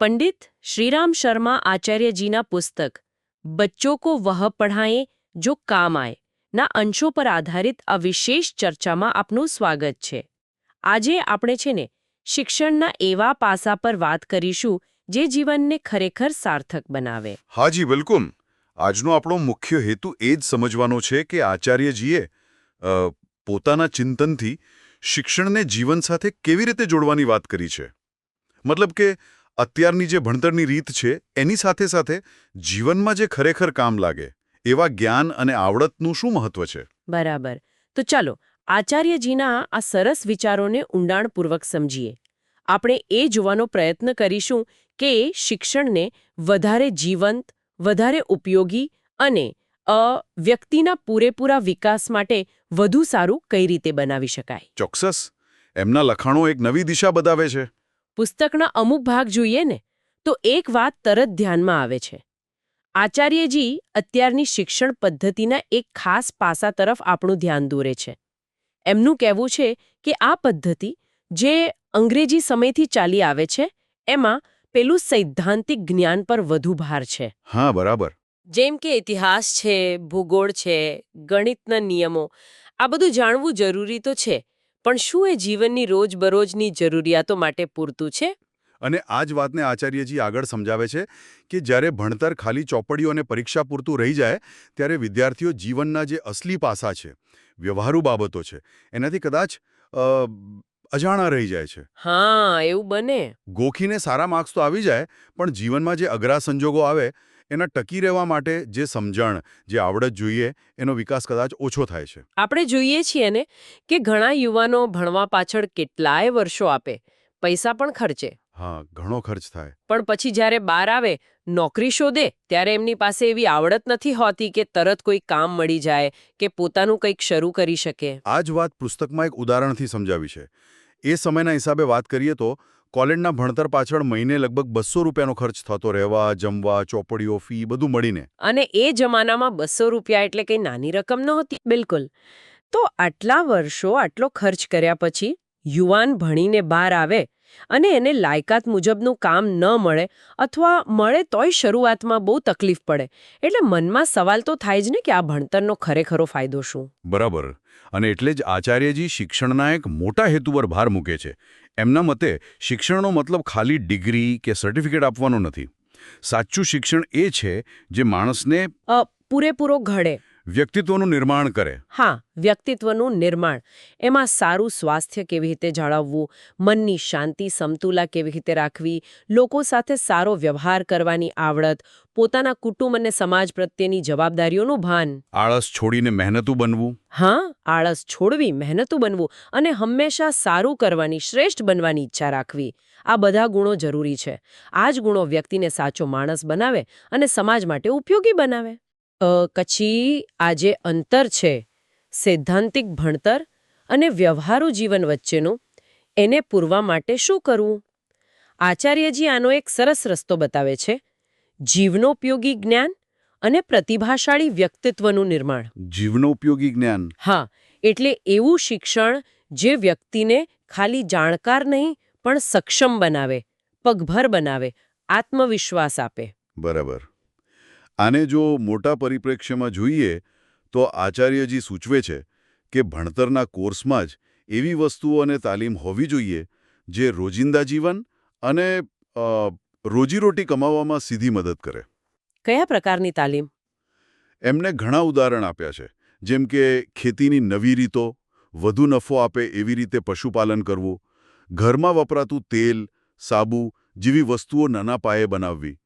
પંડિત શ્રીરામ શર્મા આચાર્યજીના પુસ્તક, બચ્ચો કો વહ પઢાએ જો કામ આય, ના અંશો પર આધારિત આ વિશેષ ચર્ચામાં આપનું સ્વાગત છે. આજે આપણે છે ને, શિક્ષણના એવા પાસા પર વાત કરીશું, જે જીવનને ખરેખર સાર્થક બનાવે. હાજી બિલકુલ. આજનો આપણો મુખ્ય હેતુ એ જ સમજવાનો છે કે આચાર્યજીએ પોતાના ચિંતનથી શિક્ષણને જીવન સાથે કેવી રીતે જોડવાની વાત કરી છે? મતલબ કે અત્યારની જે ભણતરની રીત છે એની સાથે સાથે જીવનમાં જે ખરેખર કામ લાગે એવા જ્ઞાન અને આવડતનું શું મહત્વ છે? બરાબર. તો ચાલો આચાર્યજીના આ સરસ વિચારોને ઊંડાણપૂર્વક સમજીએ. આપણે એ જોવાનો પ્રયત્ન કરીશું કે શિક્ષણને વધારે જીવંત વધારે ઉપયોગી અને વ્યક્તિના પૂરેપૂરા વિકાસ માટે વધુ સારું કઈ રીતે બનાવી શકાય? ચોક્કસ. એમના લખાણો એક નવી દિશા બતાવે છે. પુસ્તકના અમુક ભાગ જોઈએ ને તો એક વાત તરત ધ્યાનમાં આવે છે. આચાર્યજી અત્યારની શિક્ષણ પદ્ધતિના એક ખાસ પાસા તરફ આપણું ધ્યાન દોરે છે. એમનું કહેવું છે કે આ પદ્ધતિ જે અંગ્રેજી સમયથી ચાલી આવે છે એમાં પેલું સૈદ્ધાંતિક જ્ઞાન પર વધુ ભાર છે. હા બરાબર. જેમ કે ઇતિહાસ છે ભૂગોળ છે ગણિતના નિયમો આ બધું જાણવું જરૂરી તો છે પણ શું એ જીવનની રોજબરોજની જરૂરિયાતો માટે પૂરતું છે? અને આ જ વાતને આચાર્યજી આગળ સમજાવે છે કે જ્યારે ભણતર ખાલી ચોપડીઓ અને પરીક્ષા પૂરતું રહી જાય ત્યારે વિદ્યાર્થીઓ જીવનના જે અસલી પાસા છે વ્યવહારુ બાબતો છે એનાથી કદાચ અજાણા રહી જાય છે. હા એવું બને. ગોખીને સારા માર્ક્સ તો આવી જાય પણ જીવનમાં જે અઘરા સંજોગો આવે એના ટકી રહેવા માટે જે સમજણ જે આવડત જોઈએ એનો વિકાસ કદાચ ઓછો થાય છે. આપણે જોઈએ છીએ ને કે ઘણા યુવાનો ભણવા પાછળ કેટલાય વર્ષો આપે. પૈસા પણ ખર્ચે. હા ઘણો ખર્ચ થાય. પણ પછી જ્યારે બહાર આવે નોકરી શોધે ત્યારે એમની પાસે એવી આવડત નથી હોતી કે તરત કોઈ કામ મળી જાય કે પોતાનું કંઈક શરૂ કરી શકે. આ જ વાત પુસ્તકમાં એક ઉદાહરણથી સમજાવી છે. એ સમયના હિસાબે વાત કરીએ તો કોલેજના ભણતર પાછળ મહિને લગભગ બસો રૂપિયાનો ખર્ચ થતો રહેવા જમવા ચોપડીઓ ફી બધું મળીને. અને એ જમાનામાં બસો રૂપિયા એટલે કંઈ નાની રકમ નહોતી. બિલકુલ. તો આટલા વર્ષો આટલો ખર્ચ કર્યા પછી યુવાન ભણીને બહાર આવે અને એને લાયકાત મુજબનું કામ ન મળે અથવા મળે તોય શરૂઆતમાં બહુ તકલીફ પડે. એટલે મનમાં સવાલ તો થાય જ ને કે આ ભણતરનો ખરેખરો ફાયદો શું? બરાબર. અને એટલે જ આચાર્યજી શિક્ષણના એક મોટા હેતુ પર ભાર મૂકે છે. એમના મતે શિક્ષણનો મતલબ ખાલી ડિગ્રી કે સર્ટિફિકેટ આપવાનો નથી. સાચું શિક્ષણ એ છે જે માણસને પૂરેપૂરો ઘડે. વ્યક્તિત્વનું નિર્માણ કરે. હા વ્યક્તિત્વનું નિર્માણ. એમાં સારું સ્વાસ્થ્ય કેવી રીતે જાળવવું મનની શાંતિ સમતુલા કેવી રીતે રાખવી લોકો સાથે સારો વ્યવહાર કરવાની આવડત પોતાના કુટુંબ અને સમાજ પ્રત્યેની જવાબદારીઓનું ભાન. આળસ છોડીને મહેનતું બનવું. હા આળસ છોડવી મહેનતું બનવું અને હંમેશા સારું કરવાની શ્રેષ્ઠ બનવાની ઈચ્છા રાખવી. આ બધા ગુણો જરૂરી છે. આ જ ગુણો વ્યક્તિને સાચો માણસ બનાવે અને સમાજ માટે ઉપયોગી બનાવે. અ, કચ્છી આ જે અંતર છે સૈદ્ધાંતિક ભણતર અને વ્યવહારુ જીવન વચ્ચેનું એને પૂરવા માટે શું કરવું? આચાર્યજી આનો એક સરસ રસ્તો બતાવે છે જીવનોપયોગી જ્ઞાન અને પ્રતિભાશાળી વ્યક્તિત્વનું નિર્માણ. જીવનોપયોગી જ્ઞાન? હા એટલે એવું શિક્ષણ જે વ્યક્તિને ખાલી જાણકાર નહીં પણ સક્ષમ બનાવે પગભર બનાવે આત્મવિશ્વાસ આપે. બરાબર. આને જો મોટા પરિપ્રેક્ષ્યમાં જોઈએ તો આચાર્યજી સૂચવે છે કે ભણતરના કોર્સમાં જ એવી વસ્તુઓ અને તાલીમ હોવી જોઈએ જે રોજિંદા જીવન અને રોજીરોટી કમાવવામાં સીધી મદદ કરે. કયા પ્રકારની તાલીમ? એમને ઘણા ઉદાહરણ આપ્યા છે જેમ કે ખેતીની નવી રીતો વધુ નફો આપે એવી રીતે પશુપાલન કરવું ઘરમાં વપરાતું તેલ સાબુ જેવી વસ્તુઓ નાના પાયે બનાવવી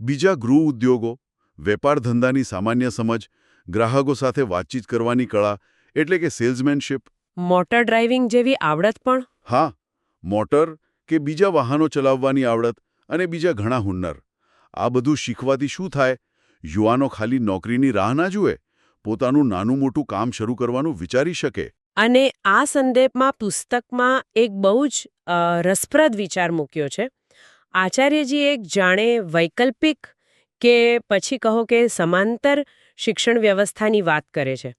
બીજા ગૃહ ઉદ્યોગો વેપાર ધંધાની સામાન્ય સમજ ગ્રાહકો સાથે વાતચીત કરવાની કળા એટલે કે સેલ્સમેનશીપ. મોટર ડ્રાઇવિંગ જેવી આવડત પણ? હા મોટર કે બીજા વાહનો ચલાવવાની આવડત અને બીજા ઘણા હુન્નર આ બધું શીખવાથી શું થાય? યુવાનો ખાલી નોકરીની રાહ ના જુએ? પોતાનું નાનું મોટું કામ શરૂ કરવાનું વિચારી શકે? અને આ સંદર્ભમાં પુસ્તકમાં એક બહુ જ રસપ્રદ વિચાર મૂક્યો છે. આચાર્યજી એક જાણે વૈકલ્પિક કે પછી કહો કે સમાંતર શિક્ષણ વ્યવસ્થાની વાત કરે છે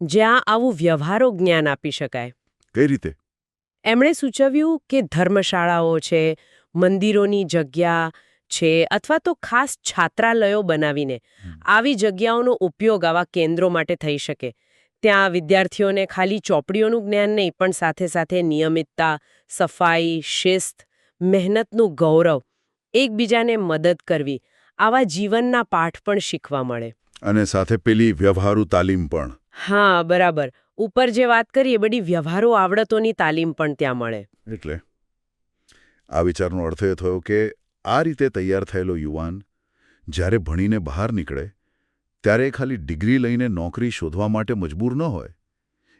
જ્યાં આવું વ્યવહારો જ્ઞાન આપી શકાય. કઈ રીતે? એમણે સૂચવ્યું કે ધર્મશાળાઓ છે મંદિરોની જગ્યા છે અથવા તો ખાસ છાત્રાલયો બનાવીને આવી જગ્યાઓનો ઉપયોગ આવા કેન્દ્રો માટે થઈ શકે. ત્યાં વિદ્યાર્થીઓને ખાલી ચોપડીઓનું જ્ઞાન નહીં પણ સાથે સાથે નિયમિતતા સફાઈ શિસ્ત મહેનતનું ગૌરવ એકબીજાને મદદ કરવી આવા જીવનના પાઠ પણ શીખવા મળે. અને સાથે પેલી વ્યવહારુ તાલીમ પણ. હા બરાબર. ઉપર જે વાત કરીએ બધી વ્યવહારો આવડતોની તાલીમ પણ ત્યાં મળે. એટલે આ વિચારનો અર્થ એ થયો કે આ રીતે તૈયાર થયેલો યુવાન જ્યારે ભણીને બહાર નીકળે ત્યારે ખાલી ડિગ્રી લઈને નોકરી શોધવા માટે મજબૂર ન હોય.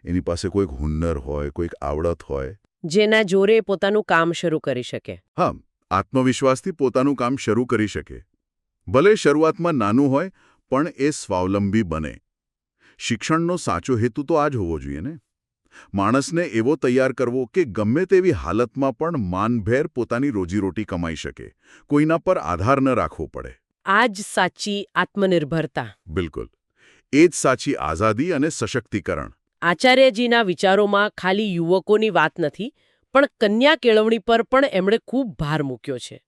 એની પાસે કોઈક હુન્નર હોય કોઈક આવડત હોય. જેના જોરે પોતાનું કામ શરૂ કરી શકે. હા આત્મવિશ્વાસથી પોતાનું કામ શરૂ કરી શકે. ભલે શરૂઆતમાં નાનું હોય પણ એ સ્વાવલંબી બને. શિક્ષણનો સાચો હેતુ તો આ જ હોવો જોઈએ ને? માણસને એવો તૈયાર કરવો કે ગમે તેવી હાલતમાં પણ માનભેર પોતાની રોજીરોટી કમાઈ શકે. કોઈના પર આધાર ન રાખવો પડે. આ જ સાચી આત્મનિર્ભરતા. બિલકુલ. એ જ સાચી આઝાદી અને સશક્તિકરણ. આચાર્યજીના વિચારોમાં ખાલી યુવકોની વાત નથી પણ કન્યા કેળવણી પર પણ એમણે ખૂબ ભાર મૂક્યો છે.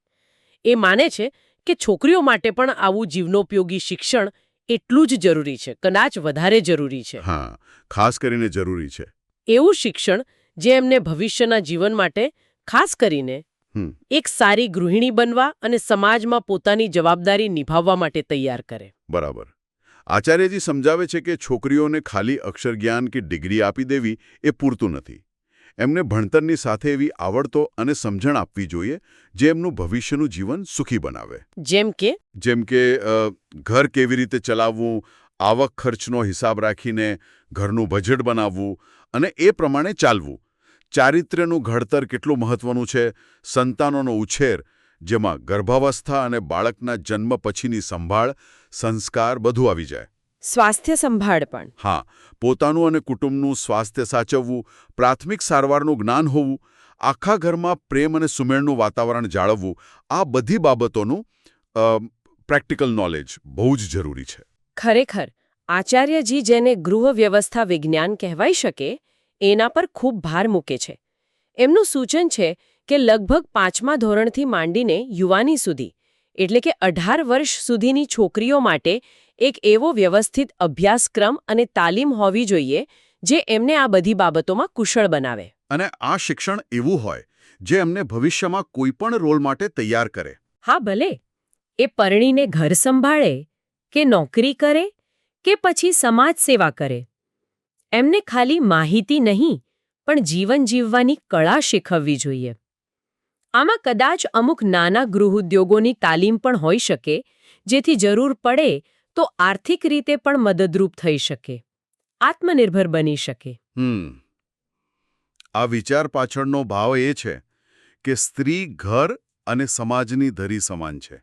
એ માને છે કે છોકરીઓ માટે પણ આવું જીવનોપયોગી શિક્ષણ એટલું જ જરૂરી છે કદાચ વધારે જરૂરી છે. હા ખાસ કરીને જરૂરી છે. એવું શિક્ષણ જે એમને ભવિષ્યના જીવન માટે ખાસ કરીને. એક સારી ગૃહિણી બનવા અને સમાજમાં પોતાની જવાબદારી નિભાવવા માટે તૈયાર કરે. બરાબર. આચાર્યજી સમજાવે છે કે છોકરીઓને ખાલી અક્ષર જ્ઞાન કે ડિગ્રી આપી દેવી એ પૂરતું નથી. એમને ભણતરની સાથે એવી આવડતો અને સમજણ આપવી જોઈએ જે એમનું ભવિષ્યનું જીવન સુખી બનાવે. જેમ કે? જેમ કે ઘર કેવી રીતે ચલાવવું આવક ખર્ચનો હિસાબ રાખીને ઘરનું બજેટ બનાવવું અને એ પ્રમાણે ચાલવું. ચારિત્ર્યનું ઘડતર કેટલું મહત્વનું છે? સંતાનોનો ઉછેર જેમાં ગર્ભાવસ્થા અને બાળકના જન્મ પછીની સંભાળ સંસ્કાર બધું આવી જાય. સ્વાસ્થ્ય સંભાળ પણ. હા પોતાનું અને કુટુંબનું સ્વાસ્થ્ય સાચવવું પ્રાથમિક સારવારનું જ્ઞાન હોવું આખા ઘરમાં પ્રેમ અને સુમેળનું વાતાવરણ જાળવવું આ બધી બાબતોનું પ્રેક્ટિકલ નોલેજ બહુ જ જરૂરી છે. ખરેખર આચાર્યજી જેને ગૃહ વ્યવસ્થા વિજ્ઞાન કહેવાઈ શકે એના પર ખૂબ ભાર મૂકે છે. એમનું સૂચન છે કે લગભગ પાંચમા ધોરણથી માંડીને યુવાની સુધી એટલે કે અઢાર વર્ષ સુધીની છોકરીઓ માટે એક એવો વ્યવસ્થિત અભ્યાસક્રમ અને તાલીમ હોવી જોઈએ જે એમને આ બધી બાબતોમાં કુશળ બનાવે. અને આ શિક્ષણ એવું હોય જે એમને ભવિષ્યમાં કોઈપણ રોલ માટે તૈયાર કરે. હા ભલે. એ પરણીને ઘર સંભાળે કે નોકરી કરે કે પછી સમાજ સેવા કરે. એમને ખાલી માહિતી નહીં પણ જીવન જીવવાની કળા શીખવવી જોઈએ. આમાં કદાચ અમુક નાના ગૃહ ઉદ્યોગોની તાલીમ પણ હોઈ શકે જેથી જરૂર પડે તો આર્થિક રીતે પણ મદદરૂપ થઈ શકે આત્મનિર્ભર બની શકે. આ વિચાર પાછળનો ભાવ એ છે કે સ્ત્રી ઘર અને સમાજની ધરી સમાન છે.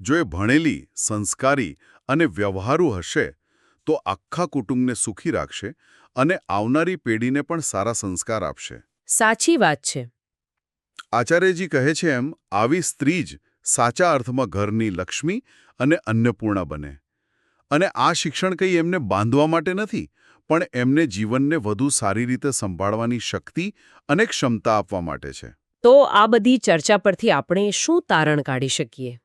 જો એ ભણેલી સંસ્કારી અને વ્યવહારુ હશે તો આખા કુટુંબને સુખી રાખશે અને આવનારી પેઢીને પણ સારા સંસ્કાર આપશે. સાચી વાત છે. આચાર્યજી કહે છે એમ આવી સ્ત્રી જ સાચા અર્થમાં ઘરની લક્ષ્મી અને અન્નપૂર્ણા બને. અને આ શિક્ષણ કંઈ એમને બાંધવા માટે નથી પણ એમને જીવનને વધુ સારી રીતે સંભાળવાની શક્તિ અને ક્ષમતા આપવા માટે છે. તો આ બધી ચર્ચા પરથી આપણે શું તારણ કાઢી શકીએ?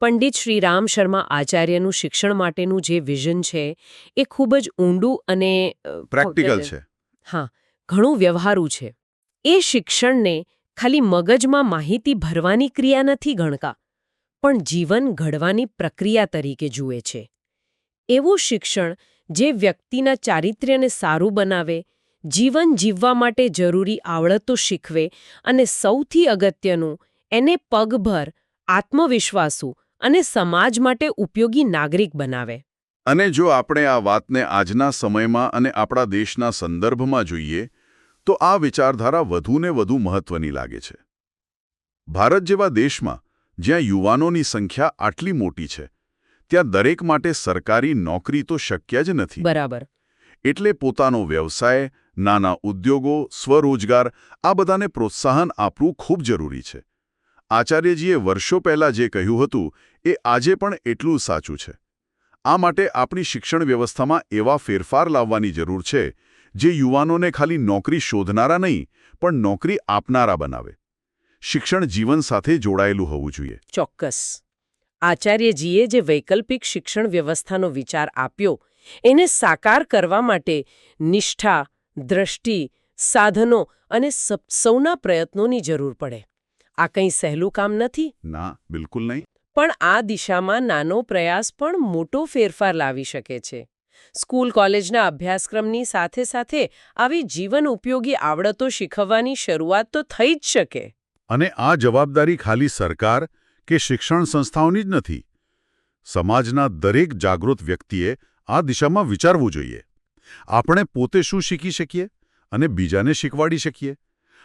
પંડિત શ્રી રામ શર્મા આચાર્યનું શિક્ષણ માટેનું જે વિઝન છે એ ખૂબ જ ઊંડું અને પ્રેક્ટિકલ છે. હા ઘણું વ્યવહારુ છે. એ શિક્ષણને ખાલી મગજમાં માહિતી ભરવાની ક્રિયા નથી ગણકા પણ જીવન ઘડવાની પ્રક્રિયા તરીકે જુએ છે. એવું શિક્ષણ જે વ્યક્તિના ચારિત્ર્યને સારું બનાવે, જીવન જીવવા માટે જરૂરી આવડતો શીખવે અને સૌથી અગત્યનું, એને પગભર, આત્મવિશ્વાસુ અને સમાજ માટે ઉપયોગી નાગરિક બનાવે. અને જો આપણે આ વાતને આજના સમયમાં અને આપણા દેશના સંદર્ભમાં જોઈએ, તો આ વિચારધારા વધુને વધુ મહત્વની લાગે છે. ભારત જેવા દેશમાં જ્યાં યુવાનોની સંખ્યા આટલી મોટી છે ત્યાં દરેક માટે સરકારી નોકરી તો શક્ય જ નથી. બરાબર. એટલે પોતાનો વ્યવસાય નાના ઉદ્યોગો સ્વરોજગાર આ બધાને પ્રોત્સાહન આપવું ખૂબ જરૂરી છે. આચાર્યજીએ વર્ષો પહેલાં જે કહ્યું હતું એ આજે પણ એટલું સાચું છે. આ માટે આપણી શિક્ષણ વ્યવસ્થામાં એવા ફેરફાર લાવવાની જરૂર છે જે યુવાનોને ખાલી નોકરી શોધનારા નહીં પણ નોકરી આપનારા બનાવે. શિક્ષણ જીવન સાથે જોડાયેલું હોવું જોઈએ. ચોક્કસ. આચાર્યજીએ જે વૈકલ્પિક શિક્ષણ વ્યવસ્થાનો વિચાર આપ્યો એને સાકાર કરવા માટે નિષ્ઠા દ્રષ્ટિ સાધનો અને સૌના પ્રયત્નોની જરૂર પડે. આ કંઈ સહેલું કામ નથી? ના બિલકુલ નહીં. પણ આ દિશામાં નાનો પ્રયાસ પણ મોટો ફેરફાર લાવી શકે છે. સ્કૂલ કોલેજના અભ્યાસક્રમની સાથે સાથે આવી જીવન ઉપયોગી આવડતો શીખવવાની શરૂઆત તો થઈ જ શકે. અને આ જવાબદારી ખાલી સરકાર કે શિક્ષણ સંસ્થાઓની જ નથી. સમાજના દરેક જાગૃત વ્યક્તિએ આ દિશામાં વિચારવું જોઈએ. આપણે પોતે શું શીખી શકીએ અને બીજાને શીખવાડી શકીએ?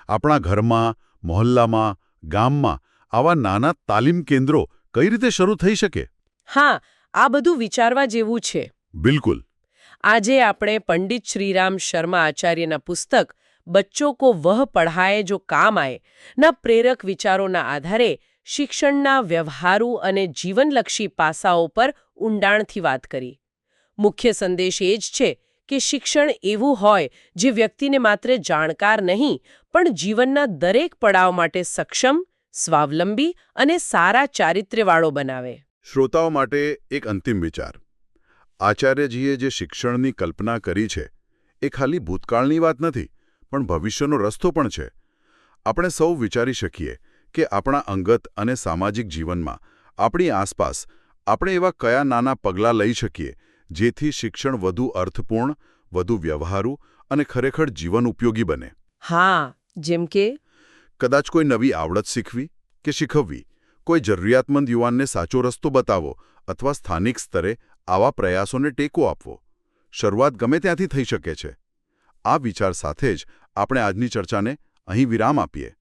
આપણા ઘરમાં મહોલ્લામાં ગામમાં આવા નાના તાલીમ કેન્દ્રો કઈ રીતે શરૂ થઈ શકે? હા આ બધું વિચારવા જેવું છે. બિલકુલ. આજે આપણે પંડિત શ્રીરામ શર્મા આચાર્યના પુસ્તક બચ્ચો કો વહ પઢાએ જો કામ આએ ના પ્રેરક વિચારોના આધારે શિક્ષણના વ્યવહારુ અને જીવનલક્ષી પાસાઓ પર ઊંડાણથી વાત કરી. મુખ્ય સંદેશ એ જ છે કે શિક્ષણ એવું હોય જે વ્યક્તિને માત્ર જાણકાર નહીં, પણ જીવનના દરેક પડાવ માટે સક્ષમ, સ્વાવલંબી અને સારા ચારિત્ર્યવાળો બનાવે. શ્રોતાઓ માટે એક અંતિમ વિચાર. આચાર્યજીએ જે શિક્ષણની કલ્પના કરી છે, એ ખાલી ભૂતકાળની વાત નથી, પણ ભવિષ્યનો રસ્તો પણ છે. આપણે સૌ વિચારી શકીએ કે આપણા અંગત અને સામાજિક જીવનમાં આપણી આસપાસ આપણે એવા કયા નાના પગલાં લઈ શકીએ જેથી શિક્ષણ વધુ અર્થપૂર્ણ વધુ વ્યવહારુ અને ખરેખર જીવન ઉપયોગી બને? હા જેમ કે? કદાચ કોઈ નવી આવડત શીખવી કે શીખવવી? કોઈ જરૂરિયાતમંદ યુવાનને સાચો રસ્તો બતાવો અથવા સ્થાનિક સ્તરે આવા પ્રયાસોને ટેકો આપવો? શરૂઆત ગમે ત્યાંથી થઈ શકે છે. આ વિચાર સાથે જ આપણે આજની ચર્ચાને અહીં વિરામ આપીએ.